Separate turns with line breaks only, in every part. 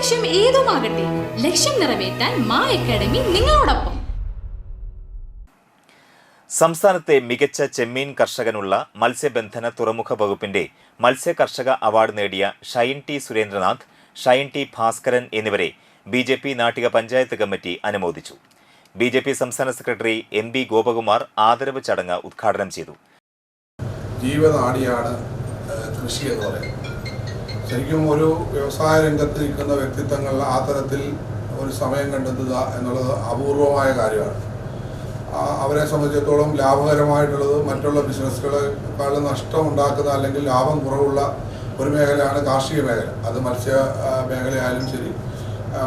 ലക്ഷ്യം ഏതുമാകട്ടെ ലക്ഷ്യം നിറവേറ്റാൻ മാ അക്കാഡമി നിങ്ങളോടൊപ്പം.
സംസ്ഥാനത്തെ മികച്ച ചെമ്മീൻ കർഷകനുള്ള മത്സ്യബന്ധന തുറമുഖ വകുപ്പിന്റെ മത്സ്യ കർഷക അവാർഡ് നേടിയ ഷൈൻ ടി സുരേന്ദ്രനാഥ് ഷൈൻ ടി ഭാസ്കരൻ എന്നിവരെ B J P Nattika panchayat committee അനുമോദിച്ചു. ബി ജെ പി സംസ്ഥാന സെക്രട്ടറി എം ബി ഗോപകുമാർ ആദരവ് ചടങ്ങ് ഉദ്ഘാടനം ചെയ്തു.
ജീവനാടിയാണ് കൃഷി എന്ന് പറയുന്നത്. ശരിക്കും ഒരു വ്യവസായ രംഗത്ത് നിൽക്കുന്ന വ്യക്തിത്വങ്ങൾ ആ തരത്തിൽ ഒരു സമയം കണ്ടെത്തുക എന്നുള്ളത് അപൂർവമായ കാര്യമാണ്. അവരെ സംബന്ധിച്ചിടത്തോളം ലാഭകരമായിട്ടുള്ളത് മറ്റുള്ള ബിസിനസ്സുകളെക്കാളും നഷ്ടം ഉണ്ടാക്കുന്ന അല്ലെങ്കിൽ ലാഭം കുറവുള്ള ഒരു മേഖലയാണ് കാർഷിക മേഖല. അത് മത്സ്യ മേഖലയായാലും ശരി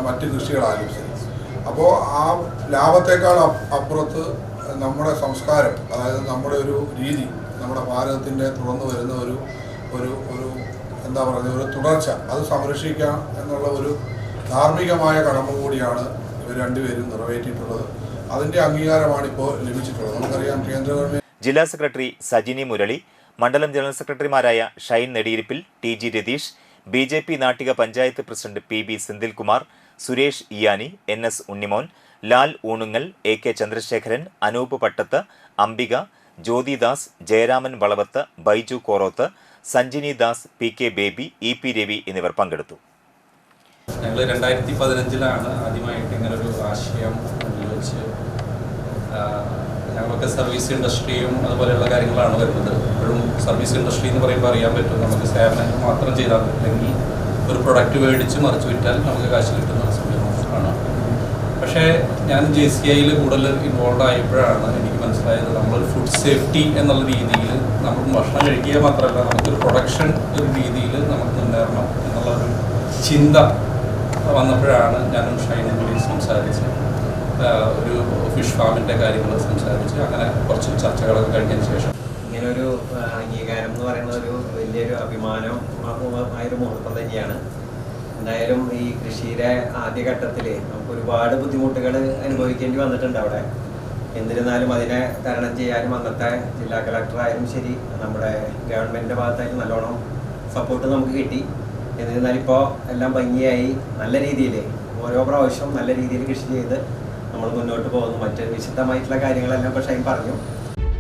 മറ്റ് കൃഷികളായാലും ശരി. അപ്പോൾ ആ ലാഭത്തെക്കാൾ അപ്പ് അപ്പുറത്ത് നമ്മുടെ സംസ്കാരം അതായത് നമ്മുടെ ഒരു രീതി നമ്മുടെ ഭാരതത്തിന്റെ തുറന്നു വരുന്ന ഒരു ഒരു ഒരു എന്താ പറയുക ഒരു തുടർച്ച. അത് സംരക്ഷിക്കാം എന്നുള്ള ഒരു ധാർമ്മികമായ കടമ കൂടിയാണ് ഇവർ രണ്ടുപേരും നിറവേറ്റിയിട്ടുള്ളത്. അതിന്റെ അംഗീകാരമാണ് ഇപ്പോൾ ലഭിച്ചിട്ടുള്ളത്. നമുക്കറിയാം കേന്ദ്ര ഗവൺമെന്റ്
ജില്ലാ സെക്രട്ടറി സജിനി മുരളി മണ്ഡലം ജനറൽ സെക്രട്ടറിമാരായ Shine Nediyirippil T G Ratheesh B J P Nattika panchayat president P B Senthilkumar Suresh Iyani N S Unnimon Lal Oonungal A K Chandrasekharan Anoop Pattath Ambika Jyothidas Jayaraman Valavath Baiju Koroth Sanjini Das P K Baby E P Ravi എന്നിവർ പങ്കെടുത്തു.
ഞങ്ങൾ രണ്ടായിരത്തി പതിനഞ്ചിലാണ് ആദ്യമായിട്ട് ഇങ്ങനെ ഒരു ആശയം വെച്ച് ആ, ഞങ്ങളൊക്കെ സർവീസ് ഇൻഡസ്ട്രിയും അതുപോലെയുള്ള കാര്യങ്ങളാണ് വരുന്നത്. ഇപ്പോഴും സർവീസ് ഇൻഡസ്ട്രി എന്ന് പറയുമ്പോൾ അറിയാൻ പറ്റും നമുക്ക് സേവനങ്ങൾ മാത്രം ചെയ്താൽ പറ്റില്ലെങ്കിൽ ഒരു പ്രൊഡക്റ്റ് മേടിച്ച് മറിച്ച് വിറ്റാൽ നമുക്ക് കാശ് കിട്ടുന്ന സംഭവമാണ് പക്ഷേ ഞാൻ ജെ സി ഐയിൽ കൂടുതൽ ഇൻവോൾവ് ആയപ്പോഴാണ് എനിക്ക് മനസ്സിലായത് നമ്മൾ ഫുഡ് സേഫ്റ്റി എന്നുള്ള രീതിയിൽ നമുക്ക് ഭക്ഷണം കഴിക്കുക മാത്രമല്ല നമുക്കൊരു പ്രൊഡക്ഷൻ ഒരു രീതിയിൽ നമുക്ക് മുന്നേറണം എന്നുള്ള ഒരു ചിന്ത വന്നപ്പോഴാണ് ഞാനും ഷൈനും കൂടി സംസാരിച്ച് ഒരു ഫിഷ് ഫാമിന്റെ കാര്യങ്ങൾ സംസാരിച്ച് അങ്ങനെ കുറച്ച് ചർച്ചകളൊക്കെ കഴിഞ്ഞതിന് ശേഷം.
ഇങ്ങനൊരു അംഗീകാരം എന്ന് പറയുന്നത് ഒരു വലിയൊരു അഭിമാനം ആയൊരു മുഹൂർത്തം തന്നെയാണ്. എന്തായാലും ഈ കൃഷിയുടെ ആദ്യഘട്ടത്തിൽ നമുക്ക് ഒരുപാട് ബുദ്ധിമുട്ടുകൾ അനുഭവിക്കേണ്ടി വന്നിട്ടുണ്ട് അവിടെ. എന്നിരുന്നാലും അതിനെ തരണം ചെയ്യാനും അന്നത്തെ ജില്ലാ കളക്ടറായാലും ശരി നമ്മുടെ ഗവൺമെന്റിന്റെ ഭാഗത്തായാലും നല്ലോണം സപ്പോർട്ട് നമുക്ക് കിട്ടി. എന്നിരുന്നാലും ഇപ്പോൾ എല്ലാം ഭംഗിയായി നല്ല രീതിയിൽ ഓരോ പ്രാവശ്യം നല്ല രീതിയിൽ കൃഷി ചെയ്ത് നമ്മൾ മുന്നോട്ട് പോകുന്നു. മറ്റ് വിശദമായിട്ടുള്ള കാര്യങ്ങളെല്ലാം പക്ഷേ ഷൈൻ പറഞ്ഞു.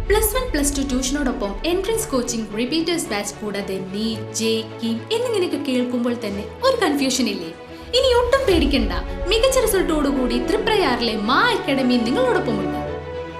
പ്ലസ് വൺ പ്ലസ് ടു ട്യൂഷനോടൊപ്പം എൻട്രൻസ് കോച്ചിങ് റിപ്പീറ്റേഴ്സ് ബാച്ച് കൂടാതെ നീറ്റ് ജെ കീം എന്നിങ്ങനെയൊക്കെ കേൾക്കുമ്പോൾ തന്നെ ഒരു കൺഫ്യൂഷൻ ഇല്ലേ? ഇനി ഒട്ടും പേടിക്കണ്ട. മികച്ച റിസൾട്ടോടുകൂടി തൃപ്രയാറിലെ മാ അക്കാഡമി നിങ്ങളോടൊപ്പമുണ്ട്.